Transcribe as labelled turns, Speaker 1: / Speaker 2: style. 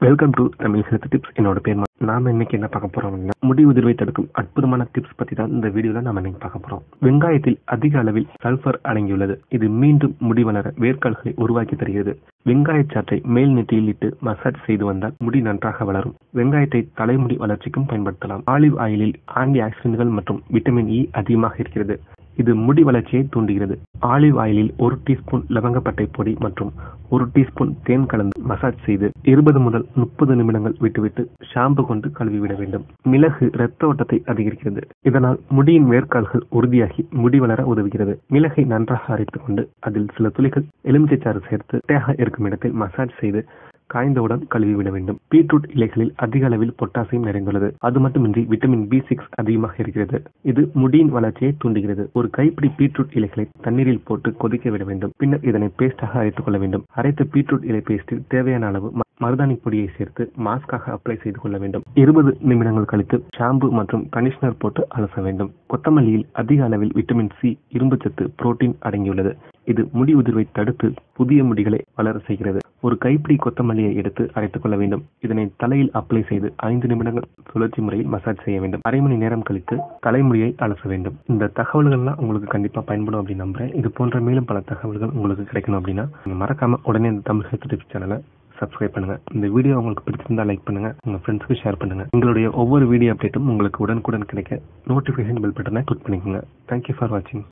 Speaker 1: Welcome to Tamil health tips என்னோட பேர் நாம இன்னைக்கு என்ன பார்க்க போறோம் அப்படின்னா முடி உதிர்வை தடுக்கும் அற்புதமான டிப்ஸ் பத்தி தான் இந்த வீடியோல நாம இன்னைக்கு பார்க்க போறோம். வெங்காயத்தில் அதிக அளவில் சல்பர் அடங்கியுள்ளது. இது மீண்டும் முடி வளர வேர்க்கால்களை உருவாக்கி தருகிறது. வெங்காய சாற்றை மேல் நெற்றியில் இட்டு மசாஜ் செய்து வந்தால் முடி நன்றாக வளரும். வெங்காயத்தை தலைமுடி வளர்ச்சிக்கும் பயன்படுத்தலாம். ஆலிவ் ஆயிலில் ஆன்டி ஆக்சிடென்ட்கள் மற்றும் விட்டமின் இ e அதிகமாக இருக்கிறது. இது முடி வளர்ச்சியை தூண்டுகிறது. ஆலிவ் ஆயிலில் ஒரு டீஸ்பூன் லவங்கப்பட்டை பொடி மற்றும் ஒரு டீஸ்பூன் தேன் கலந்து மசாஜ் செய்து இருபது முதல் முப்பது நிமிடங்கள் விட்டுவிட்டு ஷாம்பு கொண்டு கழுவி விட வேண்டும். மிளகு இரத்த ஓட்டத்தை அதிகரிக்கிறது. இதனால் முடியின் வேர்க்கால்கள் உறுதியாகி முடி வளர உதவுகிறது. மிளகை நன்றாக அரைத்துக் கொண்டு அதில் சில துளிகள் எலுமிச்சைச்சாறு சேர்த்து தேக இருக்கும் இடத்தில் மசாஜ் செய்து காய்ந்தவுடன் கழுவி விட வேண்டும். பீட்ரூட் இலைகளில் அதிக அளவில் பொட்டாசியம் நிறைந்துள்ளது. அது மட்டுமின்றி விட்டமின் பி சிக்ஸ் அதிகமாக இருக்கிறது. இது முடியின் வளர்ச்சியை தூண்டுகிறது. ஒரு கைப்பிடி பீட்ரூட் இலைகளை தண்ணீரில் போட்டு கொதிக்க விட வேண்டும். பின்னர் இதனை பேஸ்டாக அரைத்துக் கொள்ள வேண்டும். அரைத்த பீட்ரூட் இலை பேஸ்டில் தேவையான அளவு ம- மருதாணி பொடியை சேர்த்து மாஸ்காக அப்ளை செய்து கொள்ள வேண்டும். இருபது நிமிடங்கள் கழித்து ஷாம்பு மற்றும் கண்டிஷனர் போட்டு அலச வேண்டும். கொத்தமல்லியில் அதிக அளவில் விட்டமின் சி இரும்புச்சத்து புரோட்டீன் அடங்கியுள்ளது. இது முடி உதிர்வை தடுத்து புதிய முடிகளை வளர செய்கிறது. ஒரு கைப்பிடி கொத்தமல்லியை எடுத்து அரைத்துக் கொள்ள வேண்டும். இதனை தலையில் அப்ளை செய்து ஐந்து நிமிடங்கள் சுழற்சி முறையில் மசாஜ் செய்ய வேண்டும். அரை மணி நேரம் கழித்து தலைமுடியை அலச வேண்டும். இந்த தகவல்கள்லாம் உங்களுக்கு கண்டிப்பா பயன்படும் அப்படின்னு நம்புறேன். இது போன்ற மேலும் பல தகவல்கள் உங்களுக்கு கிடைக்கணும் அப்படின்னா நீங்க மறக்காம உடனே இந்த தமிழ் ஹெல்த் டிப்ஸ் சேனலை சப்ஸ்கிரைப் பண்ணுங்க. இந்த வீடியோ உங்களுக்கு பிடிச்சிருந்தா லைக் பண்ணுங்க. உங்க ஃப்ரெண்ட்ஸ்க்கு ஷேர் பண்ணுங்க. உங்களுடைய ஒவ்வொரு வீடியோ அப்டேட்டும் உங்களுக்கு உடனுக்குடன் கிடைக்க நோட்டிபிகேஷன் பெல் பட்டனை கிளிக் பண்ணிக்கோங்க. தேங்க்யூ ஃபார் வாட்சிங்